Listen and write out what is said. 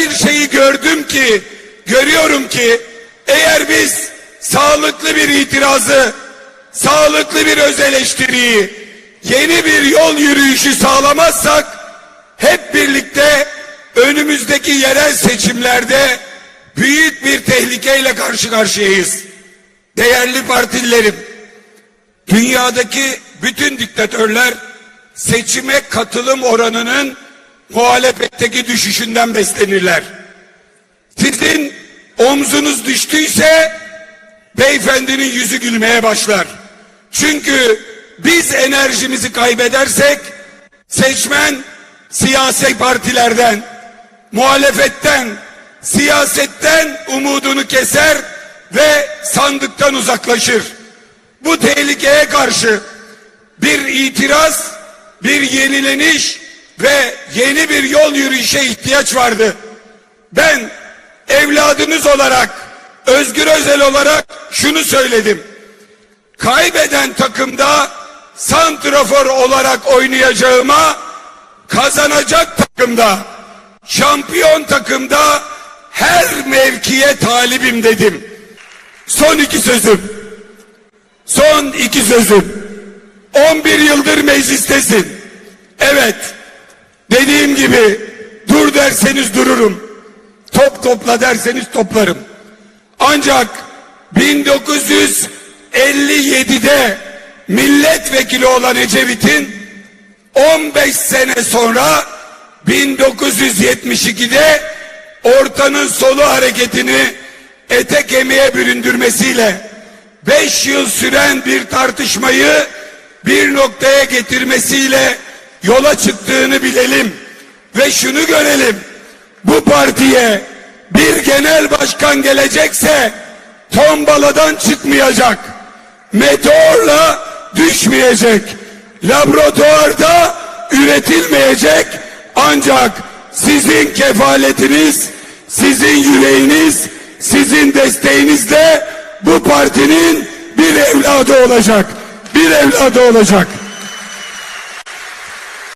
bir şeyi gördüm ki, görüyorum ki eğer biz sağlıklı bir itirazı, sağlıklı bir öz eleştiriyi, yeni bir yol yürüyüşü sağlamazsak hep birlikte önümüzdeki yerel seçimlerde büyük bir tehlikeyle karşı karşıyayız. Değerli partililerim, dünyadaki bütün diktatörler seçime katılım oranının muhalefetteki düşüşünden beslenirler. Sizin omzunuz düştüyse beyefendinin yüzü gülmeye başlar. Çünkü biz enerjimizi kaybedersek seçmen siyasi partilerden, muhalefetten, siyasetten umudunu keser ve sandıktan uzaklaşır. Bu tehlikeye karşı bir itiraz, bir yenileniş ve yeni bir yol yürüyüşe ihtiyaç vardı. Ben evladınız olarak, Özgür Özel olarak şunu söyledim. Kaybeden takımda santrafor olarak oynayacağıma kazanacak takımda, şampiyon takımda her mevkiye talibim dedim. Son iki sözüm. Son iki sözüm. 11 yıldır meclistesin. Evet. Gibi dur derseniz dururum. Top topla derseniz toplarım. Ancak 1957'de milletvekili olan Ecevit'in 15 sene sonra 1972'de ortanın solu hareketini ete kemiğe büründürmesiyle 5 yıl süren bir tartışmayı bir noktaya getirmesiyle yola çıktığını bilelim ve şunu görelim. Bu partiye bir genel başkan gelecekse tombaladan çıkmayacak. Meteorla düşmeyecek. Laboratuvarda üretilmeyecek. Ancak sizin kefaletiniz, sizin yüreğiniz, sizin desteğinizle bu partinin bir evladı olacak. Bir evladı olacak.